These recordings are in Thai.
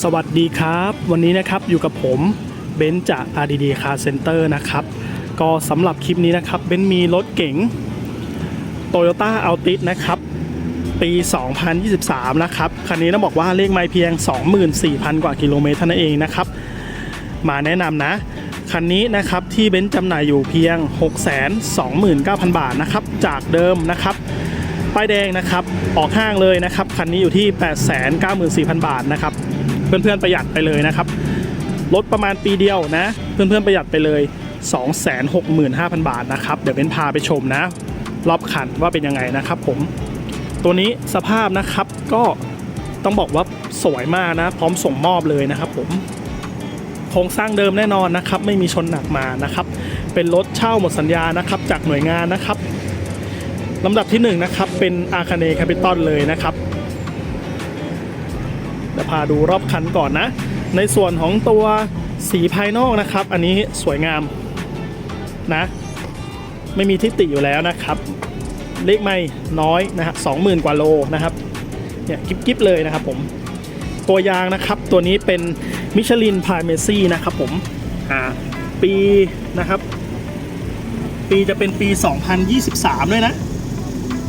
สวัสดีครับ วันนี้นะครับอยู่กับผมเบนจาก RDD Car Center นะครับ ก็สำหรับคลิปนี้นะครับเบนมีรถเก๋ง Toyota Altis นะครับ ปี 2023 นะครับ คันนี้ต้องบอกว่าเลขไม่เพียง 24,000 กว่ากิโลเมตรเท่านั้นเองนะครับ มาแนะนำนะ คันนี้นะครับที่เบนจำหน่ายอยู่เพียง 629,000 บาทนะครับ จากเดิมนะครับป้ายแดงนะครับ ออกห้างเลยนะครับ คันนี้อยู่ที่ 894,000 บาทนะครับ เพื่อนๆประหยัดไปเลยนะครับลดประมาณปีเดียวนะ เพื่อนๆประหยัดไปเลย 265,000 บาทนะครับ เดี๋ยวเป็นพาไปชมนะ รอบคันว่าเป็นยังไงนะครับผม ตัวนี้สภาพนะครับก็ต้องบอกว่าสวยมากนะ พร้อมส่งมอบเลยนะครับผมโครงสร้างเดิมแน่นอนนะครับ ไม่มีชนหนักมานะครับ เป็นรถเช่าหมดสัญญานะครับ จากหน่วยงานนะครับลำดับที่1นงนะครับเป็นอาคาเนแคปิตอลเลยนะครับ เดี๋ยวพาดูรอบคันก่อนนะ ในส่วนของตัวสีภายนอกนะครับ อันนี้สวยงามนะ ไม่มีทิฏฐิอยู่แล้วนะครับ เลขไม่น้อยนะฮะสองหมื่นกว่าโลนะครับเนี่ยกิ๊บๆเลยนะครับผมตัวยางนะครับตัวนี้เป็นมิชลินพายเมซี่นะครับผมอ่าปีนะครับ ปีจะเป็นปี 2023 ด้วยนะ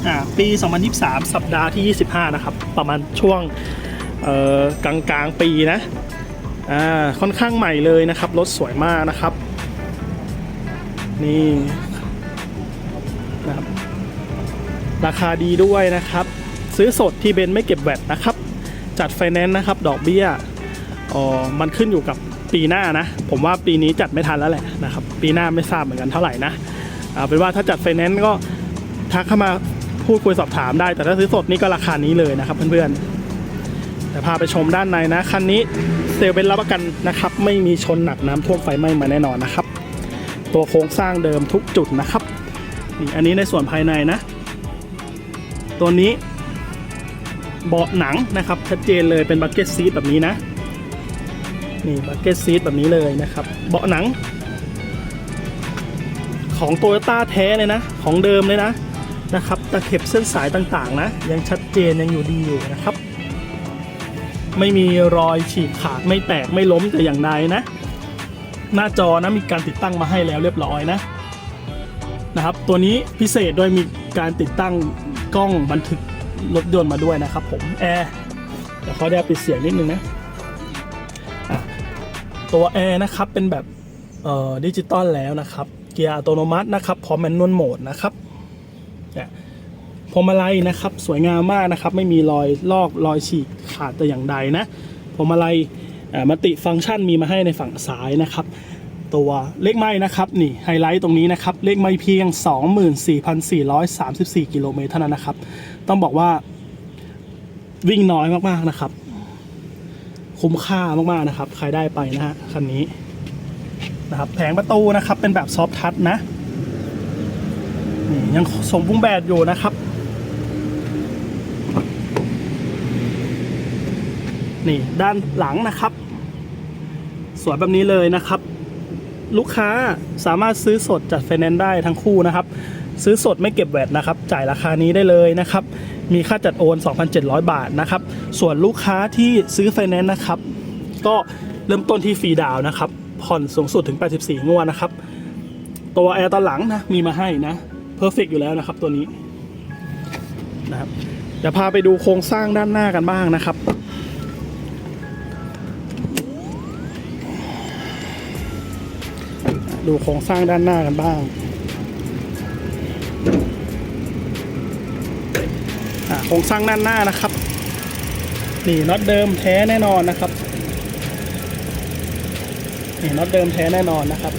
อ่าปี 2023 สัปดาห์ที่ 25 นะครับ ประมาณช่วง เอ่อกลางกลางๆปีนะอ่าค่อนข้างใหม่เลยนะครับ รถสวยมากนะครับ นี่นะครับ ราคาดีด้วยนะครับ ซื้อสดที่เบนไม่เก็บแวตนะครับ จัดไฟแนนซ์นะครับ ดอกเบี้ยอ๋อมันขึ้นอยู่กับปีหน้านะ ผมว่าปีนี้จัดไม่ทันแล้วแหละนะครับ ปีหน้าไม่ทราบเหมือนกันเท่าไหร่นะเอาเป็นว่าถ้าจัดไฟแนนซ์ก็ทักเข้ามาพูดคุยสอบถามได้ แต่ถ้าซื้อสดนี่ก็ราคานี้เลยนะครับเพื่อนๆ แต่พาไปชมด้านในนะคันนี้เซลเป็นรับประกันนะครับ ไม่มีชนหนักน้ำท่วมไฟไหม้มาแน่นอนนะครับ ตัวโครงสร้างเดิมทุกจุดนะครับนี่อันนี้ในส่วนภายในนะ ตัวนี้เบาะหนังนะครับ ชัดเจนเลยเป็นบักเก็ตซีทแบบนี้นะนี่บักเก็ตซีทแบบนี้เลยนะครับ เบาะหนัง ของโตโยต้าแท้เลยนะ ของเดิมเลยนะนะครับตะเข็บเส้นสายต่างๆนะ ยังชัดเจนยังอยู่ดีอยู่นะครับ ไม่มีรอยฉีกขาดไม่แตกไม่ล้มแต่อย่างใดนะ หน้าจอนะมีการติดตั้งมาให้แล้วเรียบร้อยนะนะครับ ตัวนี้พิเศษโดยมีการติดตั้งกล้องบันทึกรถยนต์มาด้วยนะครับผมแอร์เดี๋ยวเขาได้ปิดเสียงนิดนึงนะะตัวแอร์นะครับเป็นแบบดิจิตอลแล้วนะครับ เกียร์อัตโนมัตินะครับพร้อมแมนนวลโหมดนะครับเนี่ย พวงมาลัยนะครับสวยงามมากนะครับ ไม่มีรอยลอกรอยฉีกขาดแต่อย่างใดนะพวงมาลัยมัติฟังก์ชันมีมาให้ในฝั่งซ้ายนะครับ ตัวเลขไม้นะครับนี่ไฮไลท์ตรงนี้นะครับเลขไม้เพียง 24,434 กิโลเมตรเท่านั้นนะครับ ต้องบอกว่าวิ่งน้อยมากๆนะครับ คุ้มค่ามากๆนะครับ ใครได้ไปนะฮะคันนี้นะครับแผงประตูนะครับเป็นแบบซอฟทัชนะนี่ยังสมบูรณ์แบบอยู่นะครับ นี่ด้านหลังนะครับ สวยแบบนี้เลยนะครับ ลูกค้าสามารถซื้อสดจัดไฟแนนซ์ได้ทั้งคู่นะครับ ซื้อสดไม่เก็บแวตนะครับ จ่ายราคานี้ได้เลยนะครับ มีค่าจัดโอน 2,700 บาทนะครับ ส่วนลูกค้าที่ซื้อไฟแนนซ์นะครับ ก็เริ่มต้นที่ฟรีดาวน์นะครับ ผ่อนสูงสุดถึง 84 งวดนะครับ ตัวแอร์ตอนหลังนะมีมาให้นะเพอร์เฟกอยู่แล้วนะครับตัวนี้นะครับเดี๋ยวพาไปดูโครงสร้างด้านหน้ากันบ้างนะครับ ดูโครงสร้างด้านหน้ากันบ้างโครงสร้างด้านหน้านะครับ นี่น็อตเดิมแท้แน่นอนนะครับ นี่น็อตเดิมแท้แน่นอนนะครับ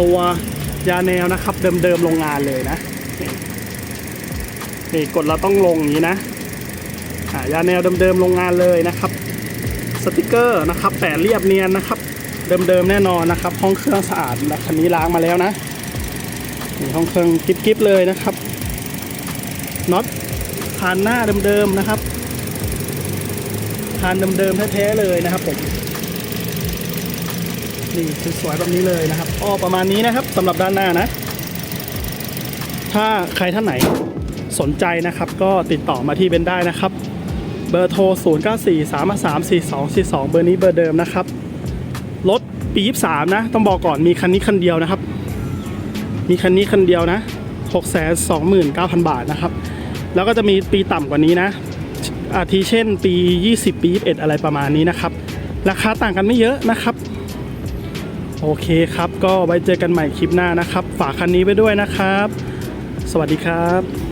ตัวยาแนวนะครับ เดิมๆโรงงานเลยนะนี่กดเราต้องลงอย่างนี้นะยาแนวเดิมๆโรงงานเลยนะครับ สติกเกอร์นะครับแปะเรียบเนียนนะครับ เดิมๆแน่นอนนะครับ ห้องเครื่องสะอาดคันนี้ล้างมาแล้วนะนี่ห้องเครื่องกิ๊บๆเลยนะครับน็อตผ่านหน้าเดิมๆนะครับผ่านเดิมๆแท้ๆเลยนะครับผมนี่สวยๆแบบนี้เลยนะครับอ้อประมาณนี้นะครับสำหรับด้านหน้านะ ถ้าใครท่านไหนสนใจนะครับ ก็ติดต่อมาที่เบนได้นะครับ เบอร์โทร 0 9 4 3 3 4 2 4 2 เบอร์นี้เบอร์เดิมนะครับ ปี 23 นะ ต้องบอกก่อนมีคันนี้คันเดียวนะครับ มีคันนี้คันเดียวนะ629,000 บาทนะครับ แล้วก็จะมีปีต่ำกว่านี้นะ อาทิเช่นปี 20 ปี 21 อะไรประมาณนี้นะครับ ราคาต่างกันไม่เยอะนะครับ โอเคครับ ก็ไว้เจอกันใหม่คลิปหน้านะครับ ฝากคันนี้ไปด้วยนะครับ สวัสดีครับ